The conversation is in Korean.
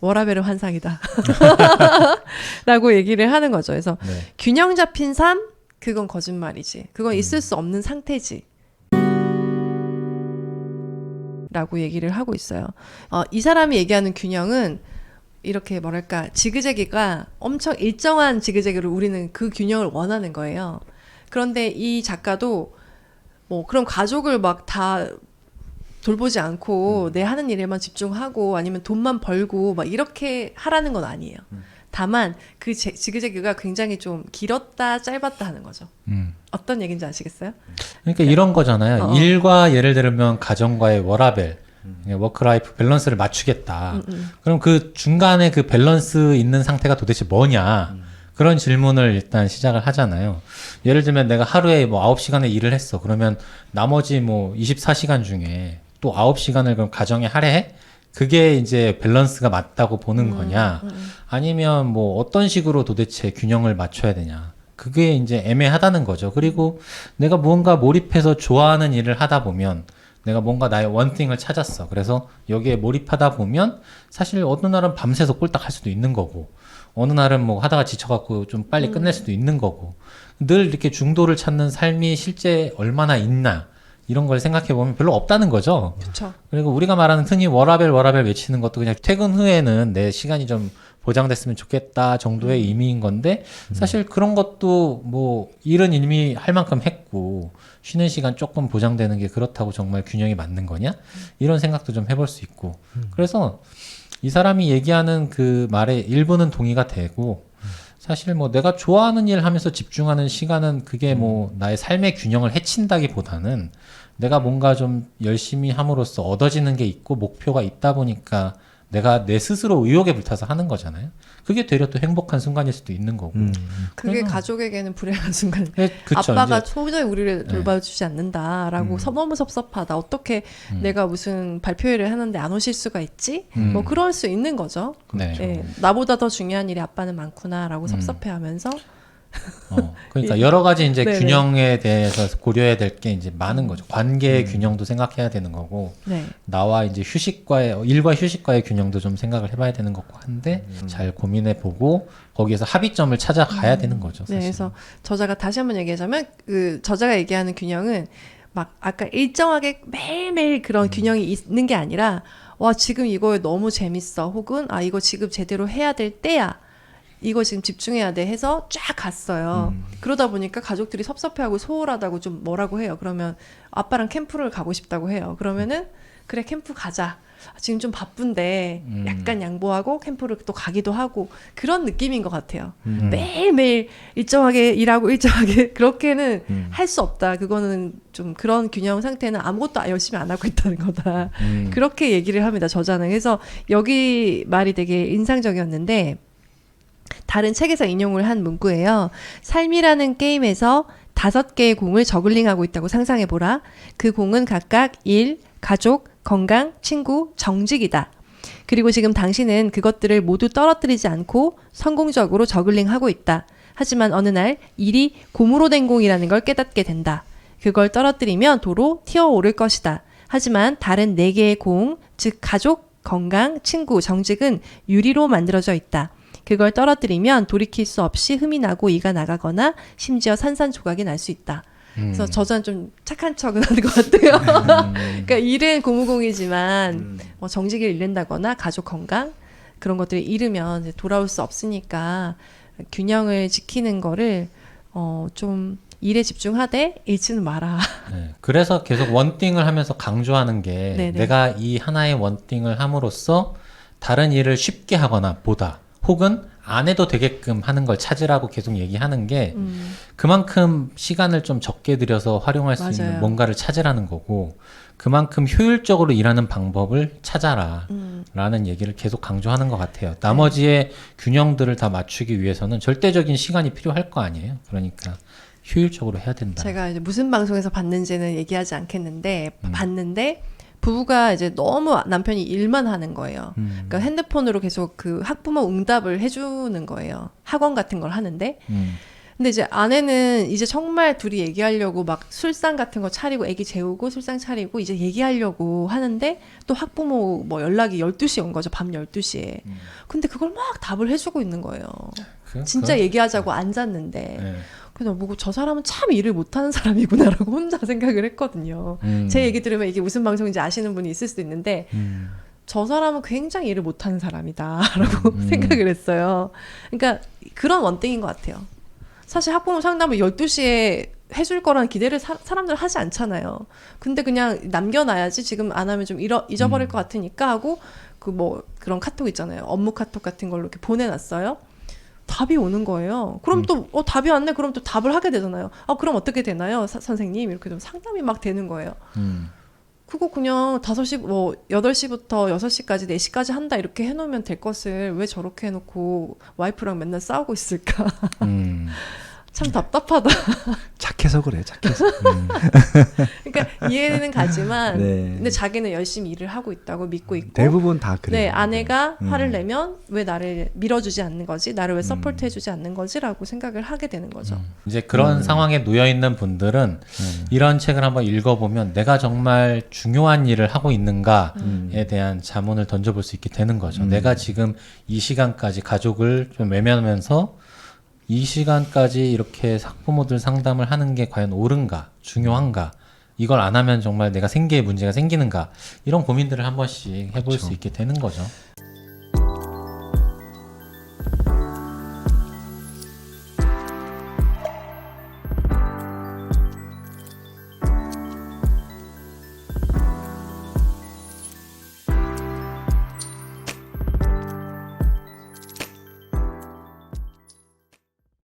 워라벨은 환상이다. 라고 얘기를 하는 거죠. 그래서 네. 균형 잡힌 삶? 그건 거짓말이지. 그건 있을 수 없는 상태지. 라고 얘기를 하고 있어요. 어, 이 사람이 얘기하는 균형은 이렇게 뭐랄까 지그재그가 엄청 일정한 지그재그를 우리는 그 균형을 원하는 거예요. 그런데 이 작가도 뭐 그럼 가족을 막 다 돌보지 않고 내 하는 일에만 집중하고 아니면 돈만 벌고 막 이렇게 하라는 건 아니에요. 다만 그 제- 지그재그가 굉장히 좀 길었다 짧았다 하는 거죠. 음. 어떤 얘기인지 아시겠어요? 그러니까 이런 거잖아요. 어. 일과 예를 들면 가정과의 워라벨, 워크라이프 밸런스를 맞추겠다. 음, 음. 그럼 그 중간에 그 밸런스 있는 상태가 도대체 뭐냐? 그런 질문을 일단 시작을 하잖아요. 예를 들면 내가 하루에 뭐 9시간의 일을 했어. 그러면 나머지 뭐 24시간 중에 또 9시간을 그럼 가정에 할애해? 그게 이제 밸런스가 맞다고 보는 거냐? 아니면 뭐 어떤 식으로 도대체 균형을 맞춰야 되냐? 그게 이제 애매하다는 거죠. 그리고 내가 무언가 몰입해서 좋아하는 일을 하다 보면 내가 뭔가 나의 원띵을 찾았어. 그래서 여기에 몰입하다 보면 사실 어느 날은 밤새서 꼴딱 할 수도 있는 거고 어느 날은 뭐 하다가 지쳐갖고 좀 빨리 끝낼 수도 있는 거고 늘 이렇게 중도를 찾는 삶이 실제 얼마나 있나 이런 걸 생각해 보면 별로 없다는 거죠. 그렇죠. 그리고 우리가 말하는 흔히 워라벨 워라벨 외치는 것도 그냥 퇴근 후에는 내 시간이 좀 보장됐으면 좋겠다 정도의 의미인 건데 사실 그런 것도 뭐 일은 이미 할 만큼 했고 쉬는 시간 조금 보장되는 게 그렇다고 정말 균형이 맞는 거냐? 이런 생각도 좀 해볼 수 있고. 그래서 이 사람이 얘기하는 그 말에 일부는 동의가 되고 사실 뭐 내가 좋아하는 일 하면서 집중하는 시간은 그게 뭐 나의 삶의 균형을 해친다기보다는 내가 뭔가 좀 열심히 함으로써 얻어지는 게 있고 목표가 있다 보니까 내가 내 스스로 의욕에 불타서 하는 거잖아요. 그게 되려 또 행복한 순간일 수도 있는 거고. 음. 그게 가족에게는 불행한 순간. 예, 그쵸, 아빠가 이제, 도저히 우리를 돌봐주지 않는다라고 음. 서- 너무 섭섭하다. 어떻게 음. 내가 무슨 발표회를 하는데 안 오실 수가 있지? 음. 뭐 그럴 수 있는 거죠. 네. 예, 나보다 더 중요한 일이 아빠는 많구나라고 음. 섭섭해하면서 어, 그러니까 여러 가지 이제 네네. 균형에 대해서 고려해야 될 게 이제 많은 거죠. 관계의 음. 균형도 생각해야 되는 거고, 네. 나와 이제 휴식과의 일과 휴식과의 균형도 좀 생각을 해봐야 되는 거고 한데 음. 잘 고민해 보고 거기에서 합의점을 찾아가야 되는 거죠. 네, 사실. 그래서 저자가 다시 한번 얘기하자면 그 저자가 얘기하는 균형은 막 아까 일정하게 매일매일 그런 음. 균형이 있는 게 아니라 와 지금 이거 너무 재밌어 혹은 아 이거 지금 제대로 해야 될 때야 이거 지금 집중해야 돼 해서 쫙 갔어요. 음. 그러다 보니까 가족들이 섭섭해하고 소홀하다고 좀 뭐라고 해요. 그러면 아빠랑 캠프를 가고 싶다고 해요. 그러면은 그래 캠프 가자. 아, 지금 좀 바쁜데 음. 약간 양보하고 캠프를 또 가기도 하고 그런 느낌인 것 같아요. 음. 매일매일 일정하게 일하고 일정하게 그렇게는 음. 할수 없다. 그거는 좀 그런 균형 상태는 아무것도 열심히 안 하고 있다는 거다. 음. 그렇게 얘기를 합니다. 저자는. 그래서 여기 말이 되게 인상적이었는데 다른 책에서 인용을 한 문구예요. 삶이라는 게임에서 다섯 개의 공을 저글링하고 있다고 상상해 보라. 그 공은 각각 일, 가족, 건강, 친구, 정직이다. 그리고 지금 당신은 그것들을 모두 떨어뜨리지 않고 성공적으로 저글링하고 있다. 하지만 어느 날 일이 고무로 된 공이라는 걸 깨닫게 된다. 그걸 떨어뜨리면 도로 튀어오를 것이다. 하지만 다른 네 개의 공, 즉 가족, 건강, 친구, 정직은 유리로 만들어져 있다. 그걸 떨어뜨리면 돌이킬 수 없이 흠이 나고 이가 나가거나 심지어 산산조각이 날 수 있다. 그래서 음. 저자는 좀 착한 척은 하는 것 같아요. 음. 그러니까 일은 고무공이지만 음. 뭐 정직을 잃는다거나 가족 건강 그런 것들을 잃으면 이제 돌아올 수 없으니까 균형을 지키는 거를 어 좀 일에 집중하되 잃지는 마라. 네, 그래서 계속 원띵을 하면서 강조하는 게 네네. 내가 이 하나의 원띵을 함으로써 다른 일을 쉽게 하거나 보다 혹은 안 해도 되게끔 하는 걸 찾으라고 계속 얘기하는 게 음, 그만큼 시간을 좀 적게 들여서 활용할 수 맞아요. 있는 뭔가를 찾으라는 거고 그만큼 효율적으로 일하는 방법을 찾아라 음, 라는 얘기를 계속 강조하는 것 같아요. 나머지의 균형들을 다 맞추기 위해서는 절대적인 시간이 필요할 거 아니에요. 그러니까 효율적으로 해야 된다. 제가 이제 무슨 방송에서 봤는지는 얘기하지 않겠는데 음. 봤는데 부부가 이제 너무 남편이 일만 하는 거예요. 음, 그러니까 핸드폰으로 계속 그 학부모 응답을 해주는 거예요. 학원 같은 걸 하는데 음, 근데 이제 아내는 이제 정말 둘이 얘기하려고 막 술상 같은 거 차리고 애기 재우고 술상 차리고 이제 얘기하려고 하는데 또 학부모 뭐 연락이 12시에 온 거죠. 밤 12시에. 음. 근데 그걸 막 답을 해주고 있는 거예요. 그, 진짜 그, 얘기하자고 앉았는데. 네. 그래서 보고 저 사람은 참 일을 못하는 사람이구나라고 혼자 생각을 했거든요. 음. 제 얘기 들으면 이게 무슨 방송인지 아시는 분이 있을 수도 있는데 음. 저 사람은 굉장히 일을 못하는 사람이다라고 음. 생각을 했어요. 그러니까 그런 원땡인 것 같아요. 사실 학부모 상담을 12시에 해줄 거라는 기대를 사, 사람들 하지 않잖아요. 근데 그냥 남겨놔야지 지금 안 하면 좀 잃어, 잊어버릴 음. 것 같으니까 하고 그 뭐 그런 카톡 있잖아요. 업무 카톡 같은 걸로 이렇게 보내놨어요. 답이 오는 거예요. 그럼 음. 또 어, 답이 왔네. 그럼 또 답을 하게 되잖아요. 아 그럼 어떻게 되나요, 사- 선생님? 이렇게 좀 상담이 막 되는 거예요. 음. 그거 그냥 5시 뭐 8시부터 6시까지 4시까지 한다 이렇게 해 놓으면 될 것을 왜 저렇게 해 놓고 와이프랑 맨날 싸우고 있을까? 음. 참 답답하다. 착해서 그래, 착해서. 음. 그러니까 이해는 가지만 네. 근데 자기는 열심히 일을 하고 있다고 믿고 있고 대부분 다 그래요. 네, 아내가 음. 화를 내면 왜 나를 밀어주지 않는 거지? 나를 왜 음. 서포트 해주지 않는 거지라고 생각을 하게 되는 거죠. 이제 그런 음. 상황에 놓여 있는 분들은 네. 이런 책을 한번 읽어보면 내가 정말 중요한 일을 하고 있는가에 음. 대한 자문을 던져볼 수 있게 되는 거죠. 음. 내가 지금 이 시간까지 가족을 좀 외면하면서 이 시간까지 이렇게 학부모들 상담을 하는 게 과연 옳은가, 중요한가, 이걸 안 하면 정말 내가 생계에 문제가 생기는가 이런 고민들을 한 번씩 해볼 그쵸. 수 있게 되는 거죠.